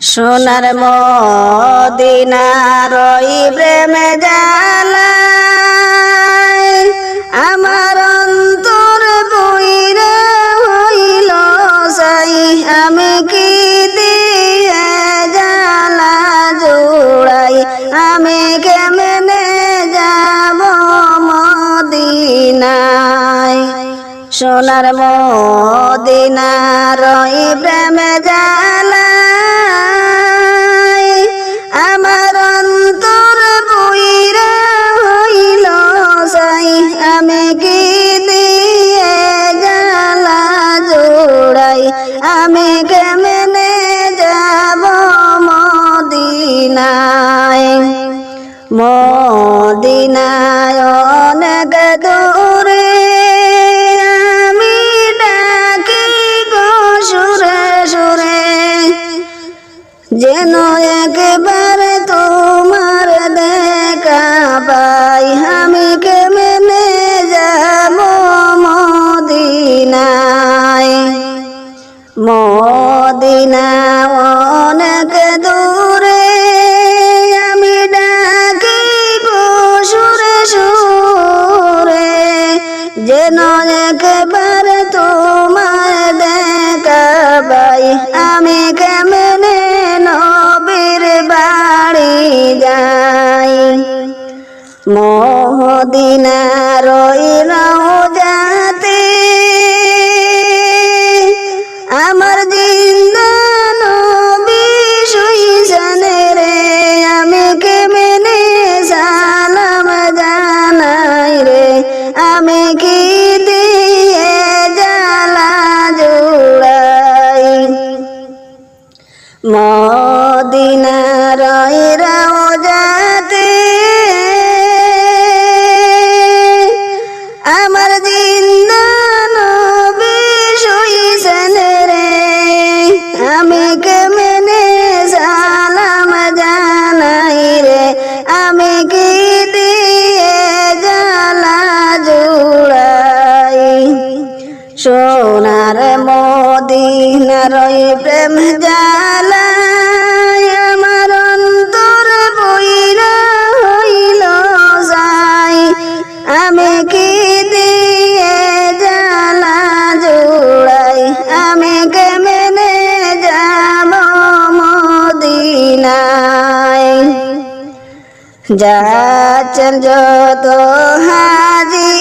সোনার মদিনার প্রেম জালা আমার অন্তর বইরে হইল সাই আমি কি দিয়ে জালা জোড়াই? আমি কেমনে যাব মদিনায়? সোনার মদিনার প্রেম জালা যেন একবার তোমার দেখা পাই, আমি কেমনে যাব মদিনায়? মদিনা অনেক দূরে আমি ডাকি সুরে সুরে, যেন একবার তোমার দেখা পাই, আমি কেমন মদিনার রইলাম সোনার মদিনার প্রেম জালা আমার অন্তর বইরা হইল যাই আমি কি দিয়ে জালা জুড়াই? আমি কে মেনে যাব মদিনায়? যাচ্ছেন যত হাজি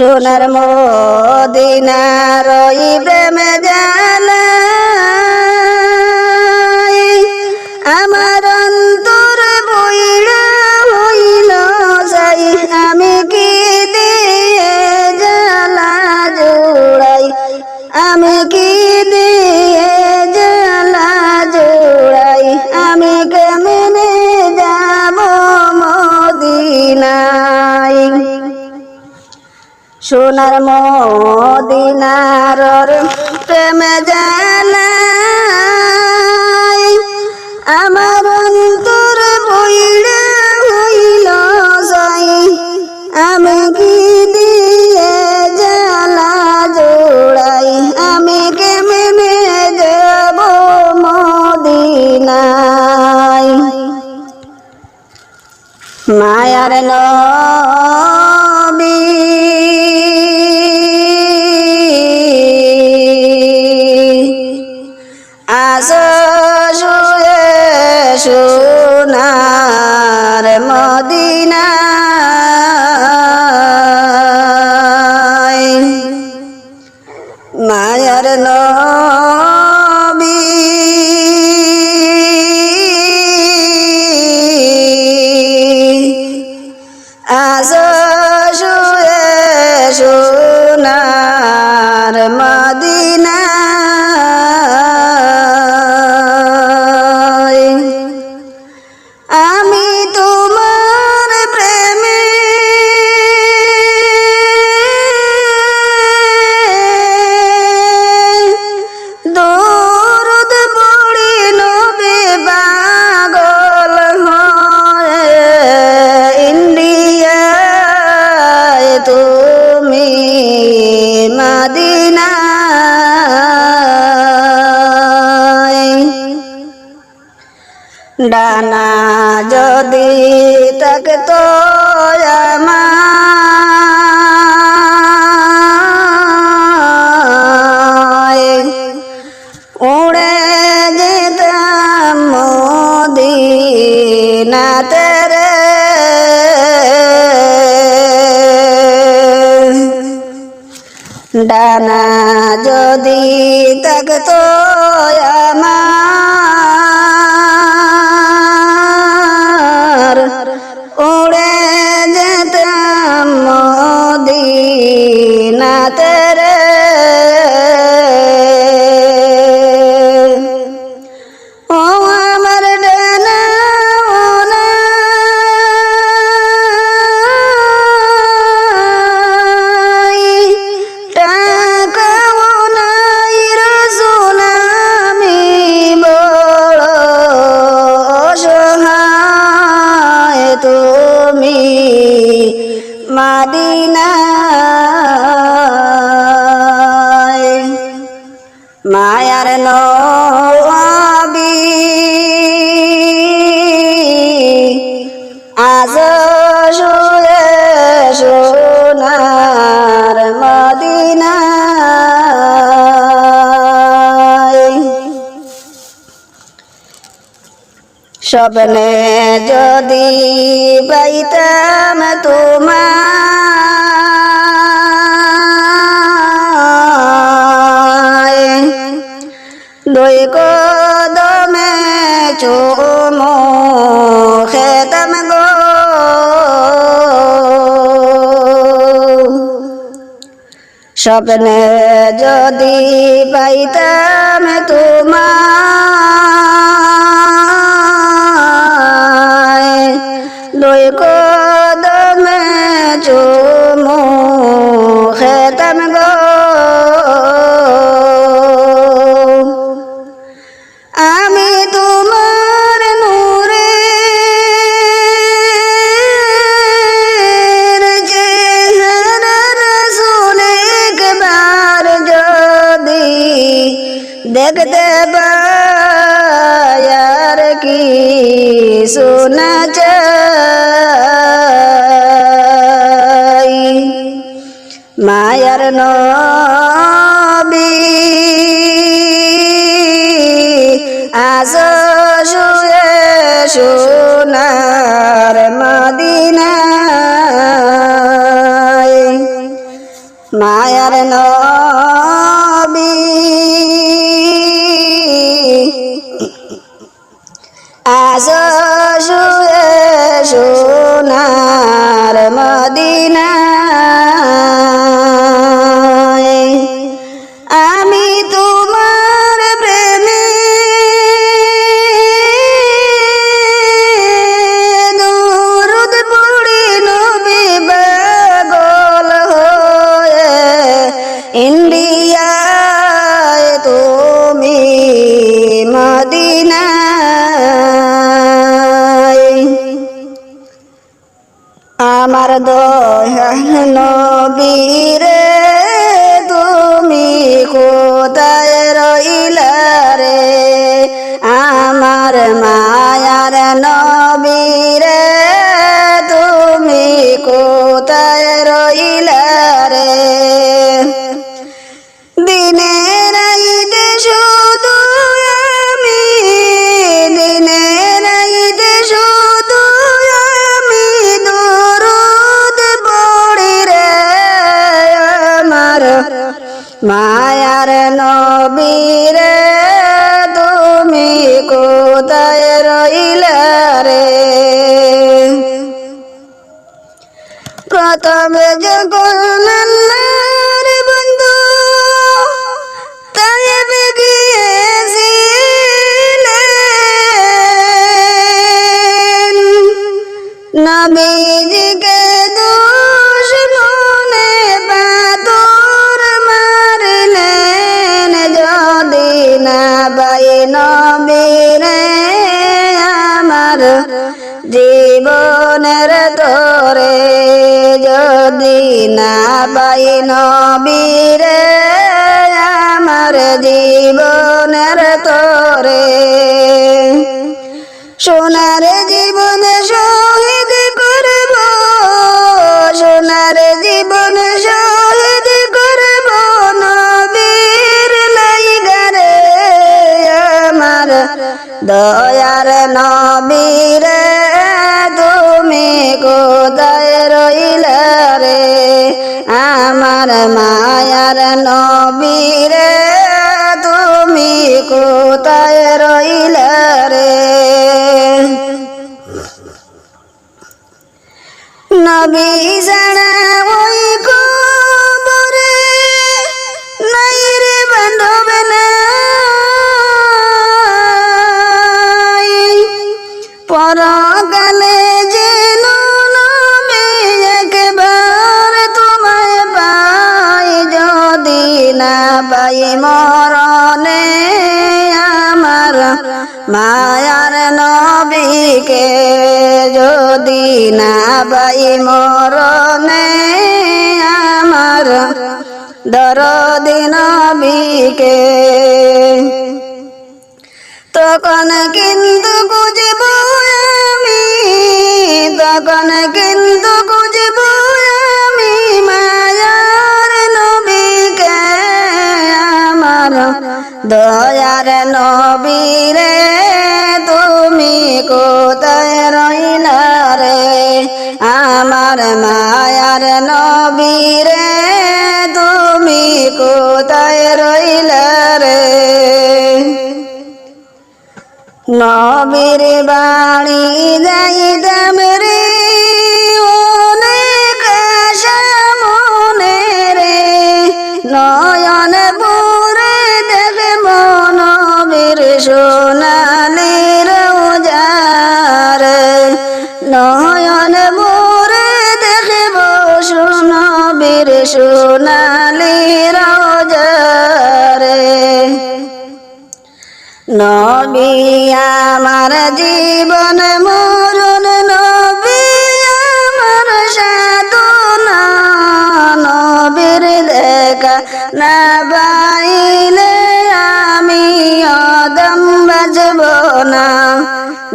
সোনার মদিনা রই প্রেমে যা সোনার মদিনার প্রেম জালাই আমার অন্তর বইড়া হইল যাই আমি কি দিয়ে জ্বালা জোড়াই? আমি কেমনে যাব মদিনাই মায়ার নবী উড়ে যেতাম মদিনাতে রে। ডানা যদি থাকতো আমার উড়ে যেতাম মদিনাতে মায়ার নবী। আজ শুয়ে সোনার মদিনায় স্বপ্নে যদি পাইতাম তোমায় স্বপ্নে যদি পাইতাম তোমায়। দুই কদমে চুমো মায়ার নবী। আজ শুয়ে সোনার মদিনায় মায়ার নবী। আজ শুয়ে সোনার মদিনায় আমার দয়াল নবীরে তুমি কোথায় রইল রে? আমার মায়ার নবীরে তুমি কোথায় রইলা নবীজিকে দুশ্মনে বাদুর মারলেন যদি না পাই নবীরে আমার জীবনের তোরে যদি না পাই নবীরে আমার জীবনের তোরে সোনার জীবন শহীদ করব, সোনার জীবন শহীদ করব, নবীর লাইগারে আমার দয়ার নবীরে, তুমি কোথায় রইলা রে? আমার মায়ার নবীরে, তুমি কোথায় রইলা নবী জানা ওই কবরে নাই রে বান্ধব নাই পরকালে যেন নবী একবার তোমায় পাই, যদি না পাই মরণে মায়ার নবীকে যদি না পাই মরণে আমার দরদি নবীকে। তখন কিন্তু বুঝব আমি, তখন কিন্তু বুঝব আমি মায়ার নবীকে আমার দয়ার নবীরে তুমি কোথায় রইলা রে? আমার মায়ার নবীরে তুমি কোথায় রইলা রে? নবীর বাড়ি যাইতাম রে অনেক আশা মনে রে নয়ন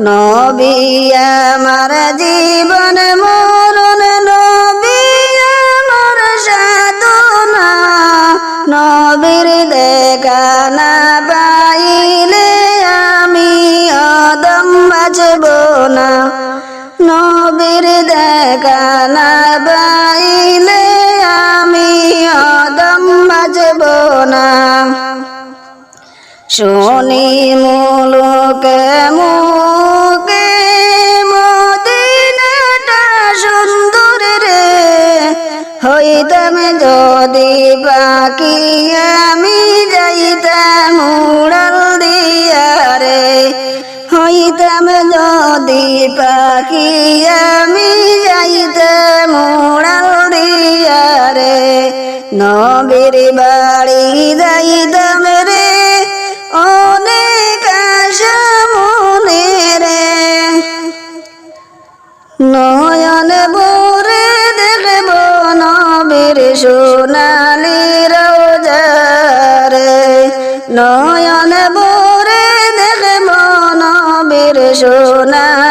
নবী আমার জীবন, মরণ নবী আমার সাধনা। নবীর দেখা না পাইলে আমি অদম বাজব না নবীর দেখা না পাইলে আমি অদম বাজব না শুনি মুলুকে মুকে যদি আমি যাইতাম উড়াল দিয়া রে, হইতাম যদি পাখি আমি যাইতাম উড়াল দিয়া রে, নবীর বাড়ি যাইতাম রে, অনেক আশা মনে রে। নয়ন সোনালি রোজারে নয়ন বোরে দেখ মন বীর সোনালি